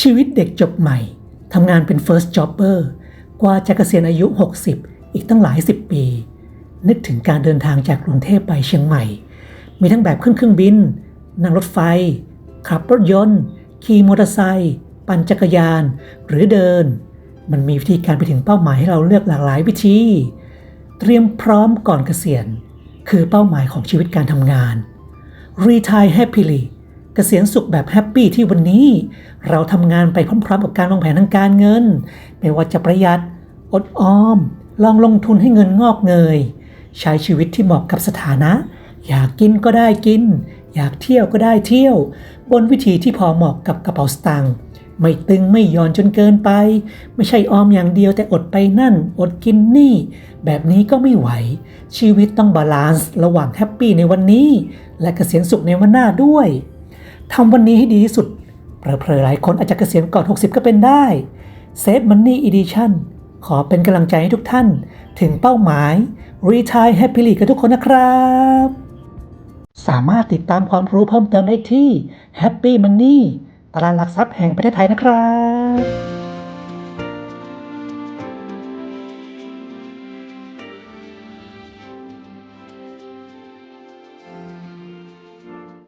ชีวิตเด็กจบใหม่ทำงานเป็น first jobber กว่าจะเกษียณอายุ 60 อีกตั้งหลายสิบปี นึกถึงการเดินทางจากกรุงเทพไปเชียงใหม่ มีทั้งแบบขึ้นเครื่องบิน นั่งรถไฟ ขับรถยนต์ ขี่มอเตอร์ไซค์ปั่นจักรยาน หรือเดิน มันมีวิธีการไปถึงเป้าหมายให้เราเลือกหลากหลายวิธี เตรียมพร้อมก่อนเกษียณ คือเป้าหมายของชีวิตการทำงาน Retire Happily กษียณสุขแบบแฮปปี้ที่วันนี้ เราทำงานไปพร้อมๆกับการวางแผนทางการเงิน ไม่ว่าจะประหยัด อดออม ลองลงทุนให้เงินงอกเงย ใช้ชีวิตที่เหมาะกับสถานะ อยากกินก็ได้กิน อยากเที่ยวก็ได้เที่ยว บนวิธีที่พอเหมาะกับกระเป๋าสตางค์ไม่ตึงไม่ย่อนจนเกินไป ไม่ใช่ออมอย่างเดียวแต่อดไปนั่น อดกินนี่ แบบนี้ก็ไม่ไหว ชีวิตต้องบาลานซ์ระหว่างแฮปปี้ในวันนี้ และเกษียณสุขในวันหน้าด้วย ทำวันนี้ให้ดีที่สุดเผลอๆหลายคนอาจจะเกษียณก่อน 60 ก็เป็นได้ Save Money Edition ขอเป็นกำลังใจให้ทุกท่าน ถึงเป้าหมาย Retire Happily กับทุกคนนะครับ สามารถติดตามความรู้เพิ่มเติมได้ที่ Happy Money ตลาดหลักทรัพย์แห่งประเทศไทยนะครับ